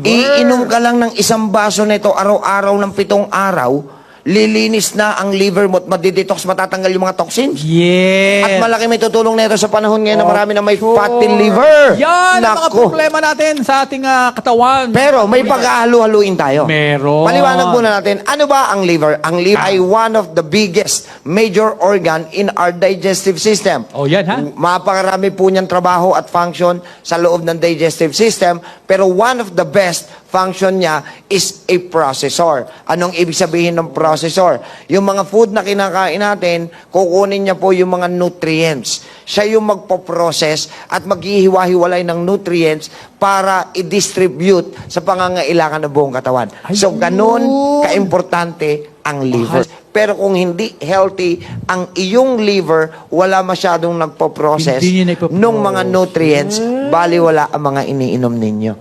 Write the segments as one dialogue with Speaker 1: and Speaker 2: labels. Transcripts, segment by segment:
Speaker 1: Iinom ka lang ng isang baso nito araw-araw ng pitong araw, lilinis na ang liver mo at madidetox, matatanggal yung mga toxins.
Speaker 2: Yes.
Speaker 1: At malaki may tutulong nito sa panahon ngayon na marami na may
Speaker 2: Sure.
Speaker 1: fatty liver.
Speaker 2: Yan ang mga
Speaker 1: Nako.
Speaker 2: problema natin sa ating ah, katawan.
Speaker 1: Pero may pag-ahalo-haluin tayo.
Speaker 2: Meron.
Speaker 1: Paliwanag muna natin, ano ba ang liver? Ang liver ay one of the biggest major organ in our digestive system.
Speaker 2: Oh, yan ha?
Speaker 1: Mapakarami po niyang trabaho at function sa loob ng digestive system, pero one of the best function niya is a processor. Anong ibig sabihin ng processor? Yung mga food na kinakain natin, kukunin niya po yung mga nutrients. Siya yung magpo-process at maghihiwa-hiwalay ng nutrients para i-distribute sa pangangailangan ng buong katawan. So, ganun kaimportante ang liver. Pero kung hindi healthy ang iyong liver, wala masyadong nagpo-process ng mga nutrients, bali wala ang mga iniinom ninyo.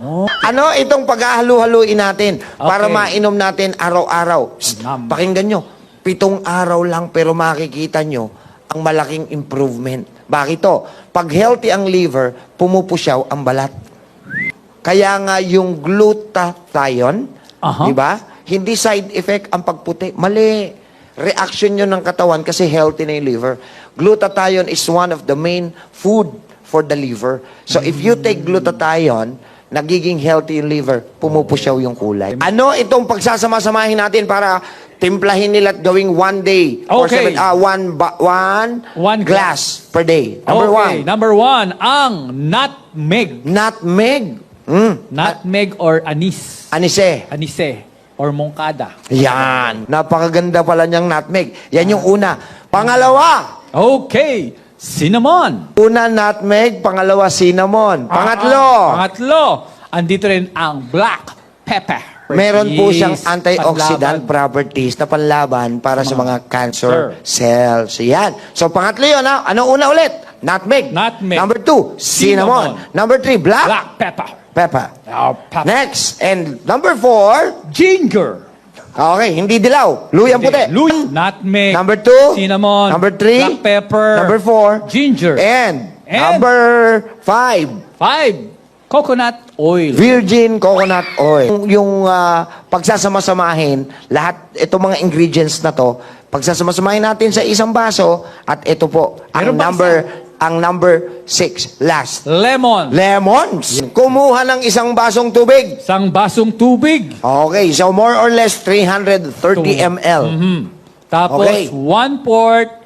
Speaker 1: Ano itong pag-ahalo-haluin natin para
Speaker 2: Okay.
Speaker 1: mainom natin araw-araw? Pakinggan nyo, pitong araw lang pero makikita nyo ang malaking improvement. Bakit to? Pag healthy ang liver, pumupusyaw ang balat. Kaya nga yung glutathione,
Speaker 2: Aha.
Speaker 1: di ba? Hindi side effect ang pagputi. Mali. Reaction yun ng katawan kasi healthy na yung liver. Glutathione is one of the main food for the liver. So if you take glutathione, nagiging healthy yung liver, pumupusyaw yung kulay. Ano itong pagsasama-samahin natin para timplahin nila at gawing one day or
Speaker 2: Okay.
Speaker 1: seven, ah, one, ba- one,
Speaker 2: One
Speaker 1: glass per day. Number
Speaker 2: okay,
Speaker 1: one,
Speaker 2: number one, ang nutmeg.
Speaker 1: nutmeg. Mm.
Speaker 2: Nutmeg or anis.
Speaker 1: Anise.
Speaker 2: Anise or mongkada.
Speaker 1: Yan. Napakaganda pala niyang nutmeg. Yan yung una. Pangalawa,
Speaker 2: Okay, cinnamon.
Speaker 1: una nutmeg, pangalawa cinnamon. Pangatlo,
Speaker 2: Ah, pangatlo, andito rin ang black pepper.
Speaker 1: Meron po siyang antioxidant
Speaker 2: panlaban.
Speaker 1: properties na panlaban para sa mga cancer
Speaker 2: Sir.
Speaker 1: cells. Yan. So pangatlo yun, ha? Ano una ulit? Nutmeg.
Speaker 2: Nutmeg.
Speaker 1: Number two, cinnamon.
Speaker 2: Cinnamon.
Speaker 1: Number three, black,
Speaker 2: Black pepper.
Speaker 1: pepper.
Speaker 2: Oh, pepper.
Speaker 1: Next, and number four,
Speaker 2: Ginger.
Speaker 1: okay, hindi dilaw. Luyang puti.
Speaker 2: Luy. Nutmeg.
Speaker 1: Number two.
Speaker 2: Cinnamon.
Speaker 1: Number three.
Speaker 2: Black pepper.
Speaker 1: Number four.
Speaker 2: Ginger.
Speaker 1: And,
Speaker 2: And-
Speaker 1: number five,
Speaker 2: Five. Coconut oil.
Speaker 1: virgin coconut oil. Yung, yung ah, pagsasama-samahin, lahat, itong mga ingredients na to, pagsasama-samahin natin sa isang baso, at ito po, ang
Speaker 2: Meron pa
Speaker 1: number, ang number six, last.
Speaker 2: Lemon.
Speaker 1: Lemons. Kumuha ng isang basong tubig.
Speaker 2: Isang basong tubig.
Speaker 1: Okay, so more or less 330 ml.
Speaker 2: Mhm. Tapos,
Speaker 1: Okay.
Speaker 2: one fourth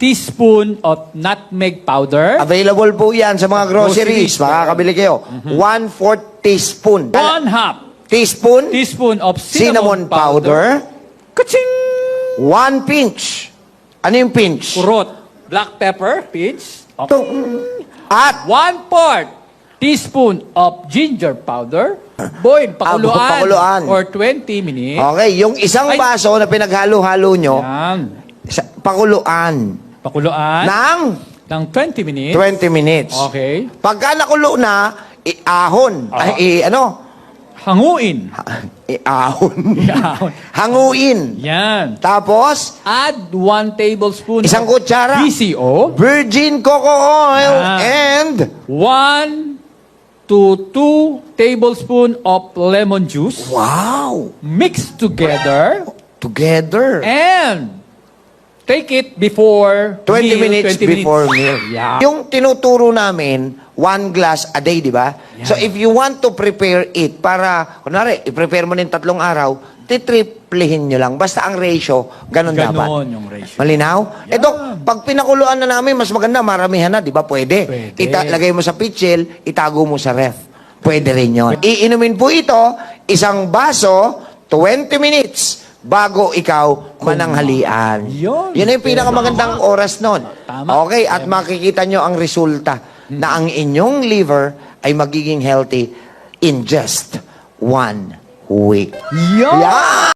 Speaker 2: teaspoon of nutmeg powder.
Speaker 1: Available po yan sa mga groceries.
Speaker 2: Groceries.
Speaker 1: Makakabili kayo. One-fourth teaspoon.
Speaker 2: One half
Speaker 1: Teaspoon.
Speaker 2: teaspoon of
Speaker 1: Cinnamon
Speaker 2: cinnamon,
Speaker 1: powder.
Speaker 2: Kaching!
Speaker 1: One pinch. Ano yung pinch?
Speaker 2: Kurot. Black pepper, pinch.
Speaker 1: Ito. At
Speaker 2: One fourth teaspoon of ginger powder. Boil, pakuluan.
Speaker 1: Ah, pakuluan.
Speaker 2: For 20 minutes.
Speaker 1: okay, yung isang
Speaker 2: Ay.
Speaker 1: baso na pinaghalo-halo nyo,
Speaker 2: Yan.
Speaker 1: sa, pakuluan
Speaker 2: Pakuluan
Speaker 1: ng
Speaker 2: ng 20 minutes.
Speaker 1: 20 minutes.
Speaker 2: Okay.
Speaker 1: Pagka nakulo na, iahon.
Speaker 2: Ah.
Speaker 1: Ay, i- ano?
Speaker 2: Hanguin.
Speaker 1: Iahon.
Speaker 2: Iahon.
Speaker 1: Hanguin.
Speaker 2: Yan.
Speaker 1: Tapos,
Speaker 2: Add one tablespoon
Speaker 1: isang
Speaker 2: of
Speaker 1: kutsara.
Speaker 2: BCO.
Speaker 1: Virgin coco oil
Speaker 2: Ah.
Speaker 1: and
Speaker 2: One to two tablespoon of lemon juice.
Speaker 1: wow,
Speaker 2: Mix together.
Speaker 1: together.
Speaker 2: And take it before
Speaker 1: 20
Speaker 2: meal,
Speaker 1: minutes
Speaker 2: 20
Speaker 1: before
Speaker 2: minutes.
Speaker 1: meal.
Speaker 2: Yeah.
Speaker 1: Yung tinuturo namin, one glass a day, di ba? So if you want to prepare it para, kunwari, i-prepare mo ng tatlong araw, titriplihin nyo lang. Basta ang ratio, ganun,
Speaker 2: Ganon
Speaker 1: dapat.
Speaker 2: yung ratio.
Speaker 1: Malinaw? Ito, pag pinakuluan na namin, mas maganda, maramihan na, di ba? Pwede.
Speaker 2: Pwede.
Speaker 1: Ita- lagay mo sa pitchel, itago mo sa ref. Pwede rin yun. Iinumin po ito, isang baso, 20 minutes, bago ikaw mananghalian.
Speaker 2: Yun.
Speaker 1: Yan yung pinakamagandang oras nun.
Speaker 2: Tama.
Speaker 1: Okay, at makikita nyo ang resulta na ang inyong liver ay magiging healthy in just one week.
Speaker 2: Yan.
Speaker 1: Yan!